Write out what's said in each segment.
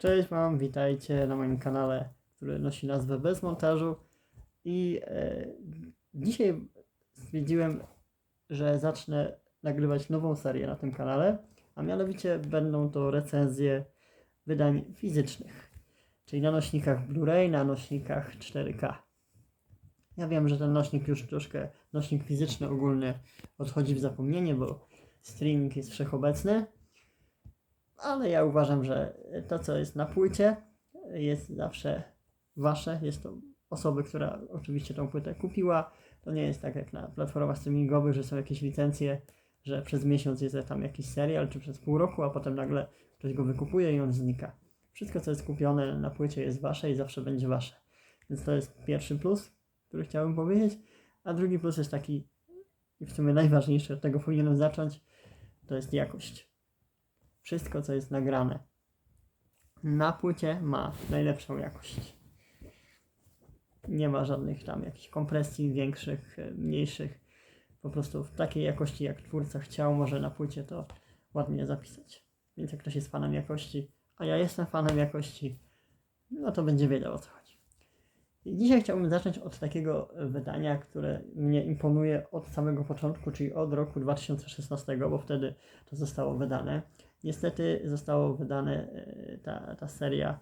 Cześć Wam, witajcie na moim kanale, który nosi nazwę Bez Montażu. I e, dzisiaj stwierdziłem, że zacznę nagrywać nową serię na tym kanale, a mianowicie będą to recenzje wydań fizycznych, czyli na nośnikach Blu-ray, na nośnikach 4K. Ja wiem, że ten nośnik już troszkę, nośnik fizyczny ogólny odchodzi w zapomnienie, bo streaming jest wszechobecny, ale ja uważam, że to, co jest na płycie, jest zawsze wasze. Jest to osoby, która oczywiście tą płytę kupiła. To nie jest tak jak na platformach streamingowych, że są jakieś licencje, że przez miesiąc jest tam jakiś serial, czy przez pół roku, a potem nagle ktoś go wykupuje i on znika. Wszystko, co jest kupione na płycie, jest wasze i zawsze będzie wasze. Więc to jest pierwszy plus, który chciałbym powiedzieć. A drugi plus jest taki, i w sumie najważniejszy, od tego powinienem zacząć, to jest jakość wszystko, co jest nagrane na płycie, ma najlepszą jakość. Nie ma żadnych tam jakichś kompresji większych, e, mniejszych. Po prostu w takiej jakości, jak twórca chciał, może na płycie to ładnie zapisać. Więc jak ktoś jest fanem jakości, a ja jestem fanem jakości, no to będzie wiedział o co chodzi. I dzisiaj chciałbym zacząć od takiego wydania, które mnie imponuje od samego początku, czyli od roku 2016, bo wtedy to zostało wydane. Niestety zostało wydane e, ta, ta seria,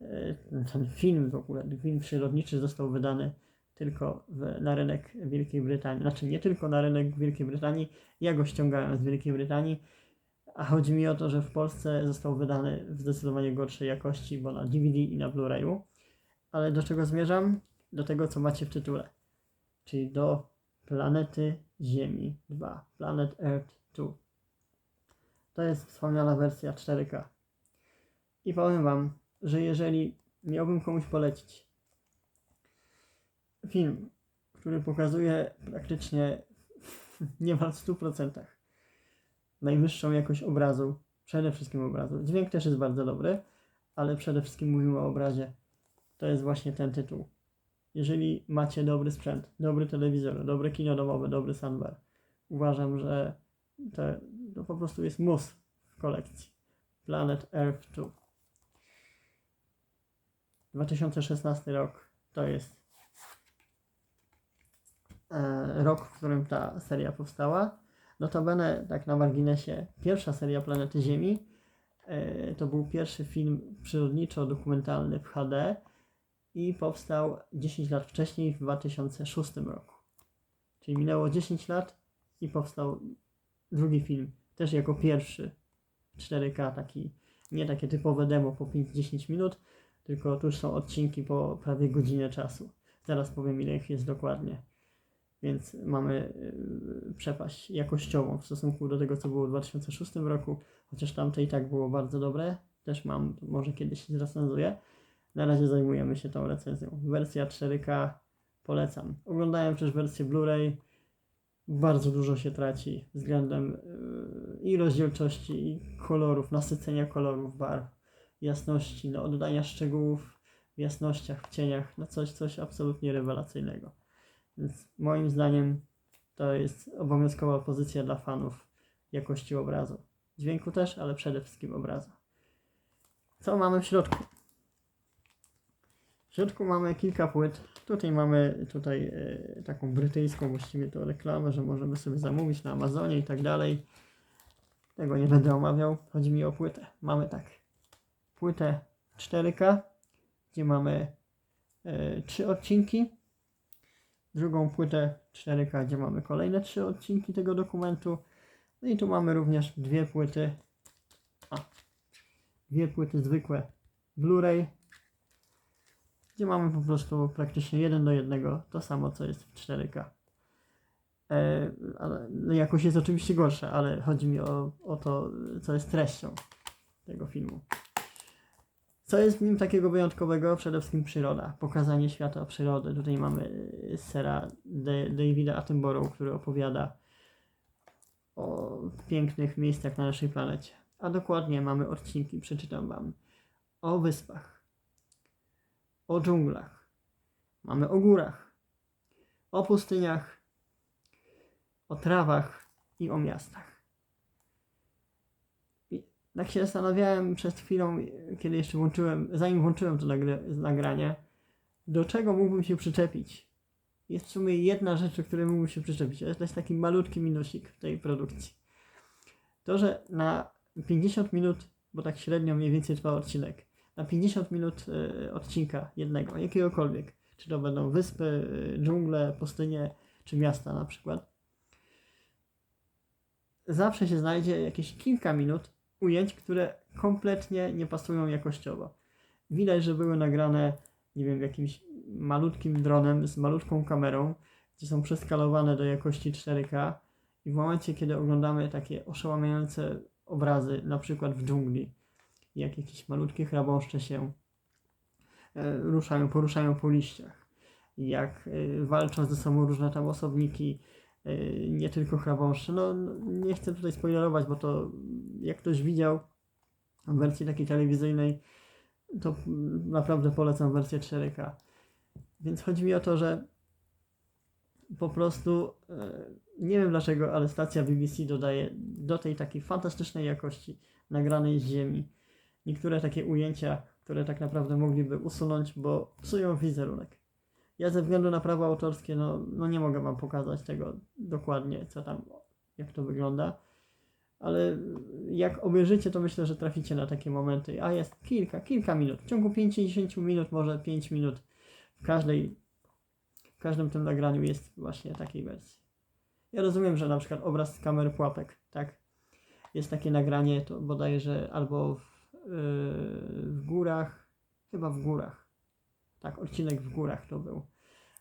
e, ten film w ogóle, film przyrodniczy został wydany tylko w, na rynek Wielkiej Brytanii. Znaczy nie tylko na rynek Wielkiej Brytanii, ja go ściągałem z Wielkiej Brytanii, a chodzi mi o to, że w Polsce został wydany w zdecydowanie gorszej jakości, bo na DVD i na Blu-rayu. Ale do czego zmierzam? Do tego, co macie w tytule. Czyli do Planety Ziemi 2. Planet Earth 2. To jest wspomniana wersja 4K. I powiem Wam, że jeżeli miałbym komuś polecić film, który pokazuje praktycznie niemal w 100% najwyższą jakość obrazu, przede wszystkim obrazu. Dźwięk też jest bardzo dobry, ale przede wszystkim mówimy o obrazie. To jest właśnie ten tytuł. Jeżeli macie dobry sprzęt, dobry telewizor, dobre kino domowe, dobry soundbar, uważam, że to, to po prostu jest mus w kolekcji. Planet Earth 2. 2016 rok to jest e, rok, w którym ta seria powstała. Notabene, tak na marginesie, pierwsza seria Planety Ziemi e, to był pierwszy film przyrodniczo-dokumentalny w HD i powstał 10 lat wcześniej, w 2006 roku. Czyli minęło 10 lat i powstał drugi film, też jako pierwszy 4K, taki, nie takie typowe demo po 5-10 minut, tylko tu są odcinki po prawie godzinę czasu. Zaraz powiem ile ich jest dokładnie. Więc mamy yy, przepaść jakościową w stosunku do tego, co było w 2006 roku, chociaż tamte i tak było bardzo dobre. Też mam, może kiedyś zrecenzuję. Na razie zajmujemy się tą recenzją. Wersja 4K polecam. Oglądałem też wersję Blu-ray. Bardzo dużo się traci względem yy, i rozdzielczości, i kolorów, nasycenia kolorów, barw, jasności, no, oddania szczegółów w jasnościach, w cieniach. No coś, coś absolutnie rewelacyjnego. Więc moim zdaniem to jest obowiązkowa pozycja dla fanów jakości obrazu. Dźwięku też, ale przede wszystkim obrazu. Co mamy w środku? Środku mamy kilka płyt. Tutaj mamy tutaj e, taką brytyjską właściwie to reklamę, że możemy sobie zamówić na Amazonie i tak dalej. Tego nie będę omawiał. Chodzi mi o płytę. Mamy tak. Płytę 4K, gdzie mamy e, trzy odcinki. Drugą płytę 4K, gdzie mamy kolejne trzy odcinki tego dokumentu. No i tu mamy również dwie płyty. A, dwie płyty zwykłe Blu-ray gdzie mamy po prostu praktycznie jeden do jednego to samo, co jest w 4K. E, ale, no jakość jest oczywiście gorsza, ale chodzi mi o, o to, co jest treścią tego filmu. Co jest w nim takiego wyjątkowego? Przede wszystkim przyroda, pokazanie świata przyrody. Tutaj mamy sera De Davida Attenborough, który opowiada o pięknych miejscach na naszej planecie. A dokładnie mamy odcinki, przeczytam Wam, o wyspach, o dżunglach, mamy o górach, o pustyniach, o trawach i o miastach. I tak się zastanawiałem przed chwilą, kiedy jeszcze włączyłem, zanim włączyłem to nagranie, do czego mógłbym się przyczepić. Jest w sumie jedna rzecz, do której mógłbym się przyczepić, ale to jest taki malutki minusik w tej produkcji. To, że na 50 minut, bo tak średnio mniej więcej trwa odcinek, na 50 minut e, odcinka jednego, jakiegokolwiek, czy to będą wyspy, e, dżungle, pustynie, czy miasta na przykład, zawsze się znajdzie jakieś kilka minut ujęć, które kompletnie nie pasują jakościowo. Widać, że były nagrane, nie wiem, jakimś malutkim dronem z malutką kamerą, gdzie są przeskalowane do jakości 4K i w momencie, kiedy oglądamy takie oszałamiające obrazy, na przykład w dżungli, jak jakieś malutkie chrabąszcze się e, ruszają, poruszają po liściach, jak e, walczą ze sobą różne tam osobniki, e, nie tylko chrabąszcze. No, no, nie chcę tutaj spoilerować, bo to jak ktoś widział w wersji takiej telewizyjnej, to naprawdę polecam wersję 4K. Więc chodzi mi o to, że po prostu nie wiem dlaczego, ale stacja BBC dodaje do tej takiej fantastycznej jakości nagranej z ziemi niektóre takie ujęcia, które tak naprawdę mogliby usunąć, bo psują wizerunek. Ja ze względu na prawa autorskie, no, no nie mogę wam pokazać tego dokładnie, co tam, jak to wygląda, ale jak obejrzycie, to myślę, że traficie na takie momenty, a jest kilka, kilka minut, w ciągu 50 minut, może 5 minut w każdej, w każdym tym nagraniu jest właśnie takiej wersji. Ja rozumiem, że na przykład obraz z kamer pułapek, tak, jest takie nagranie, to bodajże albo w, w górach, chyba w górach, tak, odcinek w górach to był,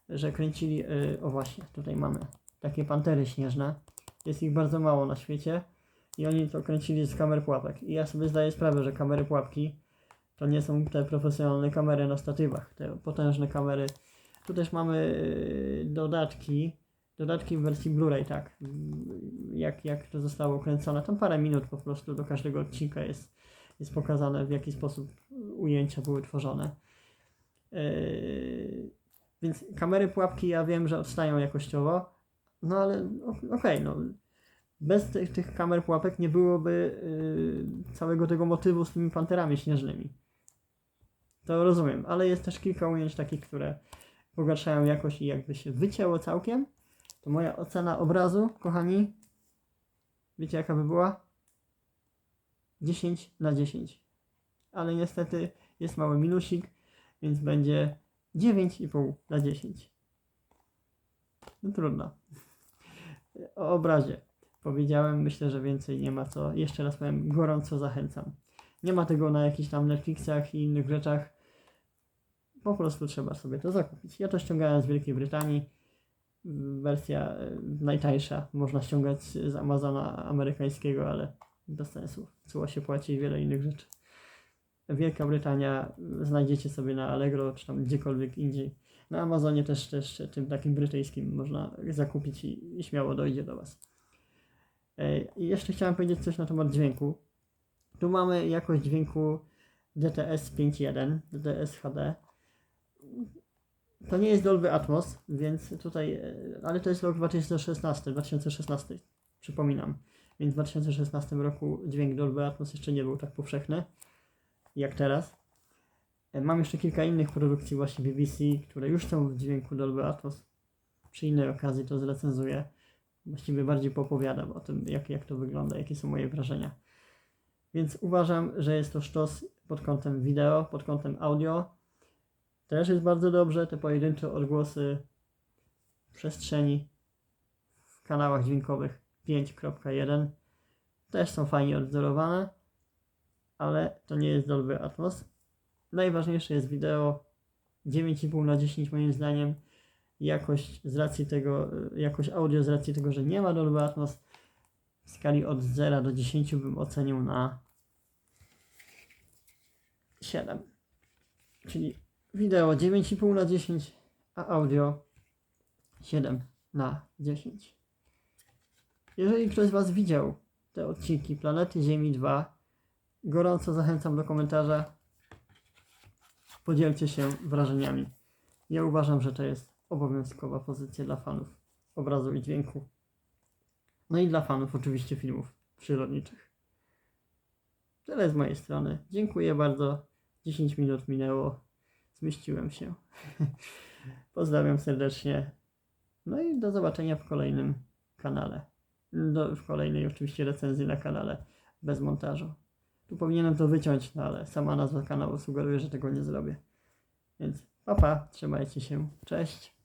że kręcili, yy, o właśnie, tutaj mamy takie pantery śnieżne, jest ich bardzo mało na świecie i oni to kręcili z kamer pułapek. I ja sobie zdaję sprawę, że kamery pułapki to nie są te profesjonalne kamery na statywach, te potężne kamery. Tu też mamy yy, dodatki, dodatki w wersji Blu-ray, tak, jak, jak to zostało kręcone. Tam parę minut po prostu do każdego odcinka jest, jest pokazane, w jaki sposób ujęcia były tworzone. Yy, więc kamery pułapki ja wiem, że odstają jakościowo, no ale okej, no bez tych, tych kamer pułapek nie byłoby yy, całego tego motywu z tymi panterami śnieżnymi. To rozumiem, ale jest też kilka ujęć takich, które pogarszają jakość i jakby się wycięło całkiem, to moja ocena obrazu, kochani, wiecie jaka by była? 10 na 10. Ale niestety jest mały minusik, więc będzie 9,5 na 10. No trudno. O obrazie powiedziałem, myślę, że więcej nie ma co. Jeszcze raz powiem, gorąco zachęcam. Nie ma tego na jakichś tam Netflixach i innych rzeczach. Po prostu trzeba sobie to zakupić. Ja to ściągałem z Wielkiej Brytanii. Wersja e, najtańsza. Można ściągać z Amazona amerykańskiego, ale bez sensu. Cło się płaci i wiele innych rzeczy. Wielka Brytania znajdziecie sobie na Allegro czy tam gdziekolwiek indziej. Na Amazonie też, też tym takim brytyjskim można zakupić i, i śmiało dojdzie do Was. E, I jeszcze chciałem powiedzieć coś na temat dźwięku. Tu mamy jakość dźwięku DTS 5.1, DTS HD. To nie jest Dolby Atmos, więc tutaj, e, ale to jest rok 2016, 2016, przypominam. Więc w 2016 roku dźwięk Dolby Atmos jeszcze nie był tak powszechny jak teraz. E, Mam jeszcze kilka innych produkcji właśnie BBC, które już są w dźwięku Dolby Atmos. Przy innej okazji to zrecenzuję. Właściwie bardziej poopowiadam o tym, jak, jak to wygląda, jakie są moje wrażenia. Więc uważam, że jest to sztos pod kątem wideo, pod kątem audio. Też jest bardzo dobrze, te pojedyncze odgłosy przestrzeni w kanałach dźwiękowych 5.1 też są fajnie odwzorowane, ale to nie jest Dolby Atmos. Najważniejsze jest wideo 9,5 na 10 moim zdaniem. Jakość z racji tego, jakość audio z racji tego, że nie ma Dolby Atmos w skali od 0 do 10 bym ocenił na 7. Czyli wideo 9,5 na 10, a audio 7 na 10. Jeżeli ktoś z Was widział te odcinki Planety Ziemi 2, gorąco zachęcam do komentarza. Podzielcie się wrażeniami. Ja uważam, że to jest obowiązkowa pozycja dla fanów obrazu i dźwięku. No i dla fanów oczywiście filmów przyrodniczych. tyle z mojej strony. Dziękuję bardzo. 10 minut minęło. Zmieściłem się. Pozdrawiam serdecznie. No i do zobaczenia w kolejnym kanale. Do, w kolejnej oczywiście recenzji na kanale bez montażu. Tu powinienem to wyciąć, no ale sama nazwa kanału sugeruje, że tego nie zrobię. Więc papa, trzymajcie się. Cześć.